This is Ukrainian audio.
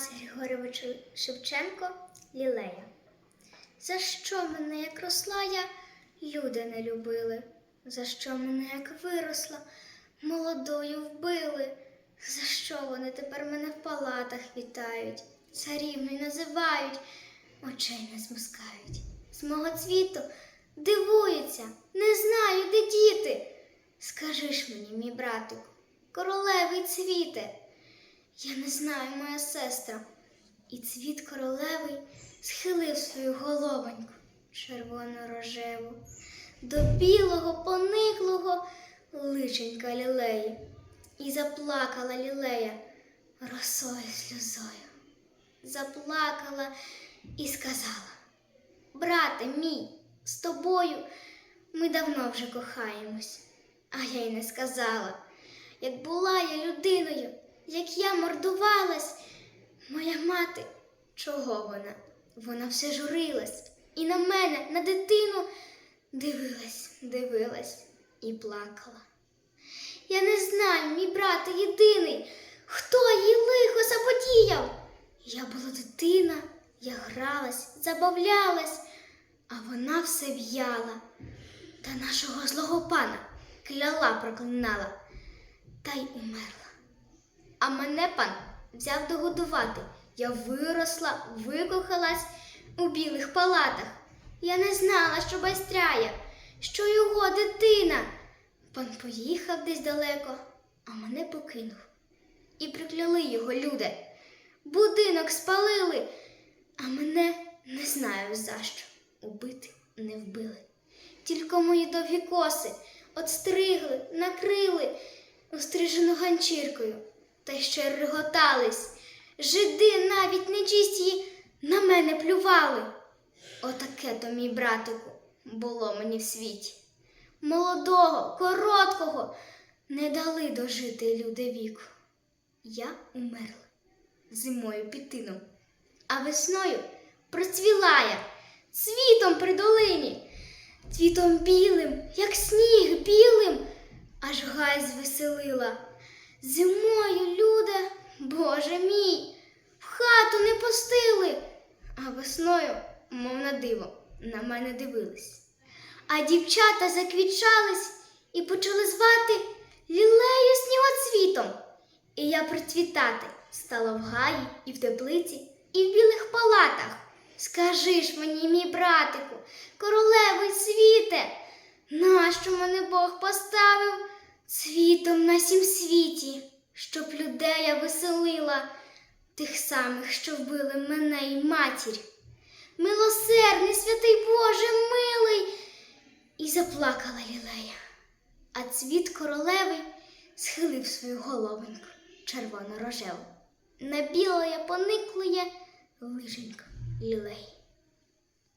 Тарас Григорович Шевченко Лілея. За що мене, як росла я, люди не любили? За що мене, як виросла, молодою вбили? За що вони тепер мене в палатах вітають, царівною називають, очей не смускають. З мого цвіту дивуються, не знаю, де діти. Скажи ж мені, мій братику, королевий цвіте. Я не знаю, моя сестра. І цвіт королевий схилив свою головоньку червоно-рожеву до білого пониклого личенька лілеї. І заплакала лілея росою сльозою. Заплакала і сказала: Брате мій, з тобою ми давно вже кохаємось. А я й не сказала, як була я людиною, як я мордувалась, моя мати, чого вона? Вона все журилась і на мене, на дитину, дивилась, дивилась і плакала. Я не знаю, мій брате єдиний, хто їй лихо заподіяв. Я була дитина, я гралась, забавлялась, а вона все в'яла. Та нашого злого пана кляла проклинала, та й умерла. А мене пан взяв догодувати. Я виросла, викохалась у білих палатах. Я не знала, що байстряє, що його дитина. Пан поїхав десь далеко, а мене покинув. І прикляли його люди. Будинок спалили, а мене не знаю за що. Убити не вбили. Тільки мої довгі коси отстригли, накрили острижену ганчіркою, та ще реготались. Жиди навіть нечисті на мене плювали. Отаке то, мій братику, було мені в світі. Молодого, короткого не дали дожити люди віку. Я умерла зимою під тином, а весною процвіла я цвітом при долині, цвітом білим, як сніг білим, аж гай звеселила. Зимою Боже мій, в хату не пустили, а весною, мов на диво, на мене дивились. А дівчата заквічались і почали звати лілею снігоцвітом. І я процвітати стала в гаї і в теплиці, і в білих палатах. Скажи ж мені, мій братику, королевий світе, нащо мене Бог поставив цвітом на сім світі, щоб людей я веселила, тих самих, що вбили мене й матір. Милосердний святий Боже милий. І заплакала лілея, а цвіт королеви схилив свою головоньку червоно-рожеву. На білоє пониклоє лиженько лілей.